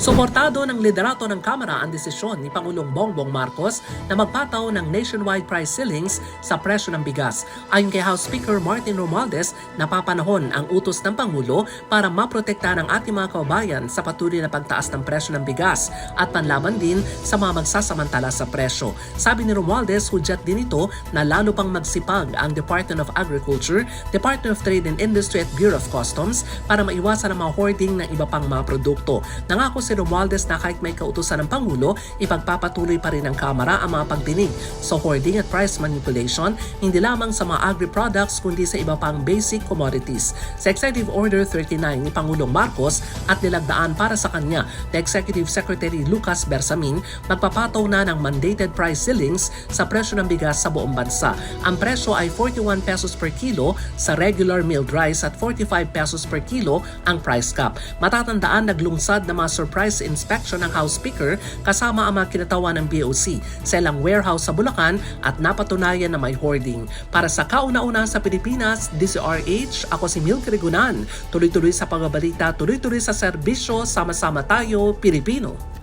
Suportado ng liderato ng Kamara ang desisyon ni Pangulong Bongbong Marcos na magpataw ng nationwide price ceilings sa presyo ng bigas. Ayon kay House Speaker Martin Romualdez, napapanahon ang utos ng Pangulo para maprotektahan ang ating mga kababayan sa patuloy na pagtaas ng presyo ng bigas at panlaban din sa mga magsasamantala sa presyo. Sabi ni Romualdez, hudyat din ito na lalo pang magsipag ang Department of Agriculture, Department of Trade and Industry at Bureau of Customs para maiwasan ang mga hoarding ng iba pang mga produkto. Nangako si Romualdez na kahit may kautusan ng Pangulo, ipagpapatuloy pa rin ng Kamara ang mga pagdinig sa hoarding at price manipulation, hindi lamang sa mga agri-products kundi sa iba pang basic commodities. Sa Executive Order 39 ni Pangulong Marcos at nilagdaan para sa kanya ni Executive Secretary Lucas Bersamin, magpapataw na ng mandated price ceilings sa presyo ng bigas sa buong bansa. Ang presyo ay 41 pesos per kilo sa regular milled rice at 45 pesos per kilo ang price cap. Matatandaan naglungsad na mga surprise inspection ng House Speaker kasama ang mga kinatawan ng BOC sa ilang warehouse sa Bulacan at napatunayan na may hoarding. Para sa kauna-una sa Pilipinas, DCRH, ako si Milk Rigunan. Tuloy-tuloy sa pagbabalita, tuloy-tuloy sa serbisyo, sama-sama tayo, Pilipino.